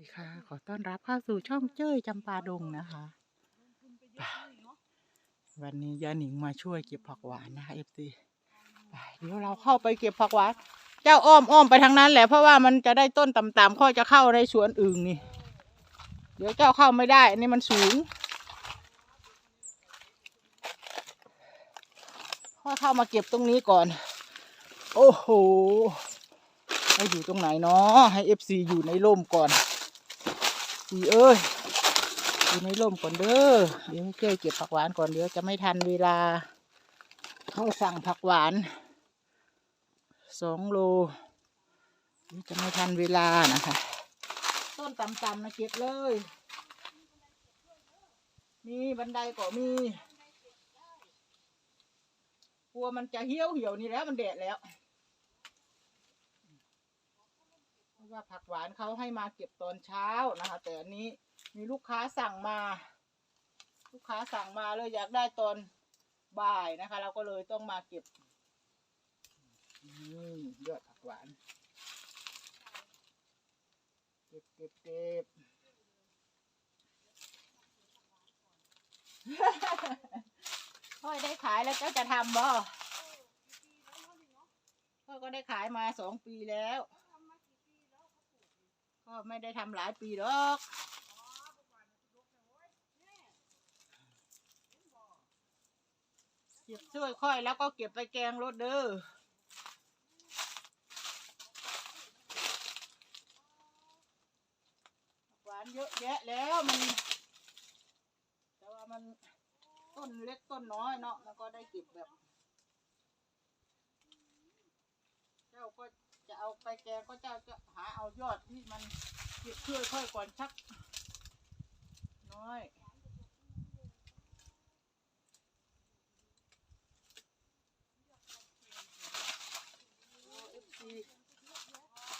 ดีค่ะ ขอต้อนรับเข้าสู่ช่องเจ้ยจำปาดงนะคะ วันนี้ยาหนิงมาช่วยเก็บผักหวานนะคะเอฟซีเดี๋ยวเราเข้าไปเก็บผักหวาน เจ้าอ้อมอ้อมไปทางนั้นแหละเพราะว่ามันจะได้ต้นต่ำๆค่อจะเข้าในสวนอื่นนี่ เดี๋ยวเจ้าเข้าไม่ได้ อันนี้มันสูงค่อเข้ามาเก็บตรงนี้ก่อน โอ้โหให้อยู่ตรงไหนเนาะให้เอฟซีอยู่ในร่มก่อน ซีเอ้ยอยู่ในร่มก่อนเด้อเดี๋ยวเจ้ยเก็บผักหวานก่อนเดี๋ยวจะไม่ทันเวลาเขาสั่งผักหวานสองโลเดี๋ยวจะไม่ทันเวลานะคะ ต้นต่ำๆนะเก็บเลย มีบันไดก็มีกลัวมันจะเหี่ยวเหี่ยวนี่แล้วมันแดดแล้ว เพ ราะว่าผักหวานเขาให้มาเก็บตอนเช้านะคะ แต่อันนี้มีลูกค้าสั่งมา ลูกค้าสั่งมาเลยอยากได้ตอนบ่ายนะคะ เราก็เลยต้องมาเก็บนี่ยอดผักหวาน เก็บเก็บเก็บค่อยได้ขายแล้วเจ้าจะทำบ่ค่อก็ได้ขายมาสองปีแล้ว ก็ไม่ได้ทำหลายปีหรอกเก็บช่วยค่อยแล้วก็เก็บไปแกงรถเด้อหวานเยอะแยะแล้วมันแต่ว่ามันต้นเล็กต้นน้อยเนาะมันก็ได้เก็บแบบเจ้าก็ จะเอาไปแกงก็เจ้าจะหาเอายอดที่มันเก็บช่วยค่อยก่อนชัก น้อย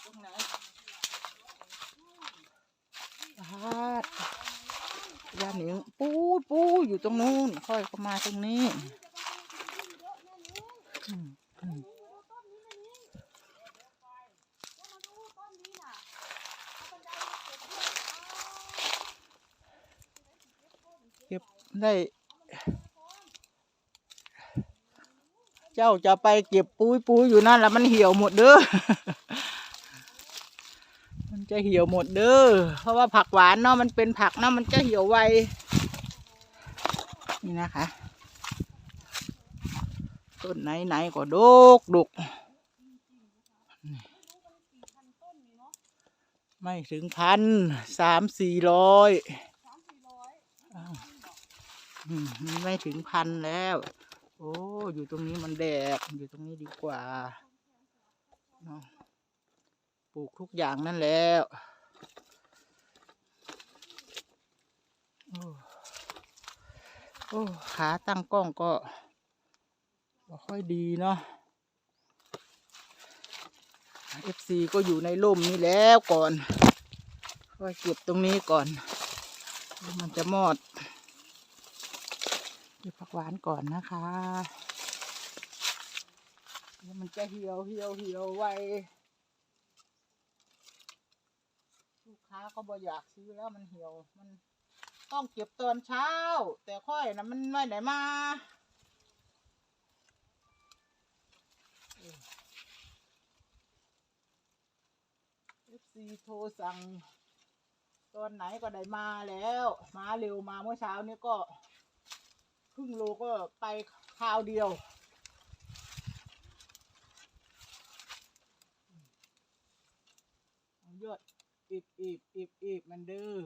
ตรงไหนพาดยาหนิงปูปูอยู่ตรงนู้นค่อยเข้ามาตรงนี้ อืม เก็บได้ เจ้าจะไปเก็บปุ้ยปุ้ยอยู่นั่นแล้วมันเหี่ยวหมดเด้อ มันจะเหี่ยวหมดเด้อ เพราะว่าผักหวานเนาะมันเป็นผักเนาะมันจะเหี่ยวไว นี่นะคะ ต้นไหนไหนก็ดกดุก ไม่ถึงพันสามสี่ร้อย ไม่ถึงพันแล้ว โอ้ อยู่ตรงนี้มันแดดอยู่ตรงนี้ดีกว่าปลูกทุกอย่างนั่นแล้วโอ้โอ้ขาตั้งกล้องก็บ่ค่อยดีเนาะ FC ก็อยู่ในร่มนี่แล้วก่อนค่อยเก็บตรงนี้ก่อน มันจะมอด ก็บผักหวานก่อนนะคะเดี๋ยวมันจะเหี่ยวเหี่ยวเหี่ยวไวลูกค้าก็บ่อยากซื้อแล้วมันเหี่ยวมันต้องเก็บตอนเช้า แต่ค่อยนะมันไม่ไหนมาเอฟซีโทรสั่ง ตอนไหนก็ได้มาแล้ว มาเร็วมาเมื่อเช้านี้ก็ ครึ่งโลก็ไปคราวเดียวยอดอีบอีบอีบอีบมันเด้อ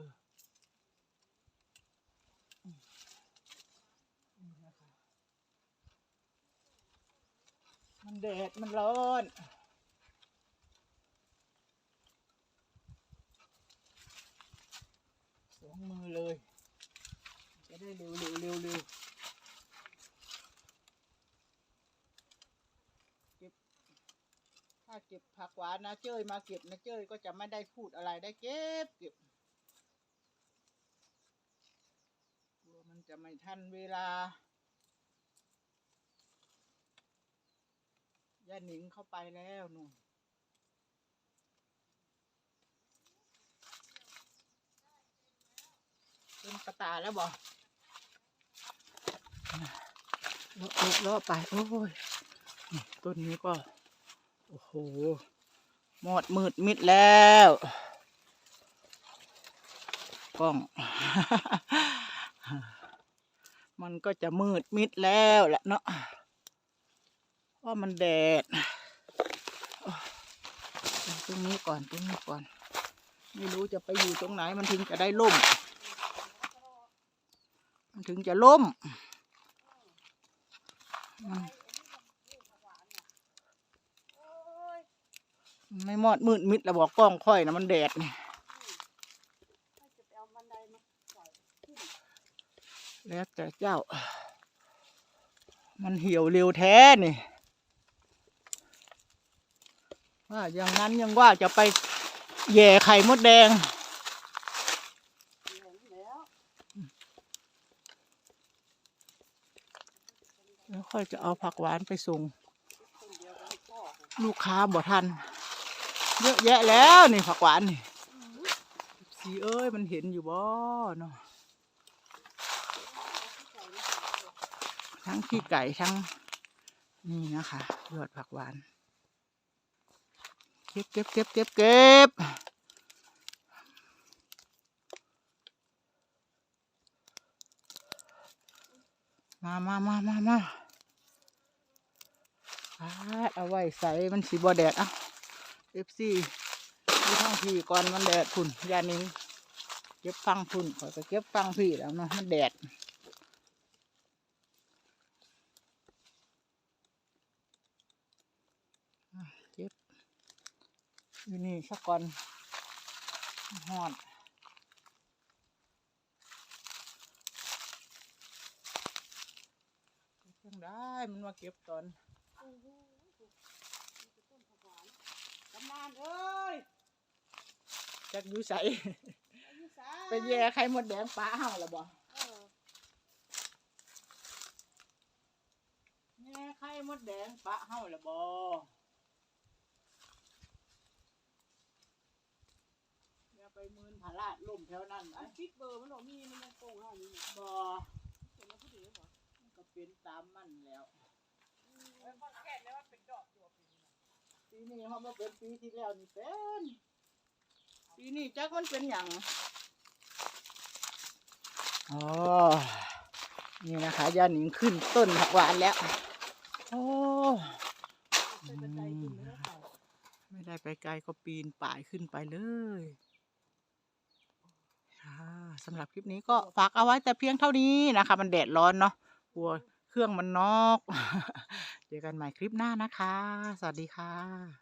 มันแดด มันร้อนสองมือเลย จะได้เร็วเร็วเร็วเร็วเก็บ ถ้าเก็บผักหวานนะเจ้ยมาเก็บนะเจ้ยก็จะไม่ได้พูดอะไรได้เก็บเก็บกลัวมันจะไม่ทันเวลาย่าหนิงเข้าไปแล้วนู่นกระตาแล้วบ่เลาะเลาะเลาะไป โอ้ย ต้นนี้ก็ โอ้โห หมดมืดมิดแล้ว กล้อง มันก็จะมืดมิดแล้วแหละเนาะเพราะมันแดด ตรงนี้ก่อน ตรงนี้ก่อน ไม่รู้จะไปอยู่ตรงไหนมันถึงจะได้ล่ม มันถึงจะล่ม ไม่มอดมืดมิดแล้วบอกกล้องค่อยนะมันแดดนี่แล้วแต่เจ้า มันเหี่ยวเร็วแท้นี่ว่าอย่างนั้นยังว่าจะไปแย่ไข่มดแดงแล้วค่อยจะเอาผักหวานไปส่ง ลูกค้าบ่ทัน เยอะแยะแล้วนี่ผักหวานนี่สีเอ้ยมันเห็นอยู่บ่เนาะทั้งขี้ไก่ทั้งนี่นะคะยอดผักหวาน เก็บเก็บเก็บเก็บเก็บมามามามามาเอาไว้ใส่มันสีบ่แดดอะ เอฟซีดูทางพี่ก่อนมันแดดพุ่นยานิงเก็บฟังพุ่นขอยก็เก็บฟังพี่แล้วเนาะมันแดดเก็บอยู่นี่สักก่อนหอดจังได้มันมาเก็บตอนกำนานเอ้ย จักอยู่ใสไปแย่ไข่มดแดงป้าเฮาละบ่แย่ไข่มดแดงป้าเฮาละบ่อย่าไปมืนผาลาดล่มแถวนั้นไอ้ปิดเบอร์มันหรอมีมันยังโกงเฮานี่นี่บ่เห็นแล้วผู้ดีบ่มันก็เป็นตามมันแล้วแล้วก็แค่นี้ว่าเป็นดอกอยู่ปีนี้ปีนี้เขามาเป็นปีที่แล้วนี่เป็น ปีนี้จักมันเป็นหยังอ๋อ นี่นะคะยาหนิงขึ้นต้นผักหวานแล้ว โอ้เคยเป็นใจกินไม่ได้เขาไม่ได้ไปไกลก็ปีนป่ายขึ้นไปเลยค่ะสำหรับคลิปนี้ก็ฝากเอาไว้แต่เพียงเท่านี้นะคะ มันแดดร้อนเนาะกลัวเครื่องมันนอก เจอกันใหม่คลิปหน้านะคะ สวัสดีค่ะ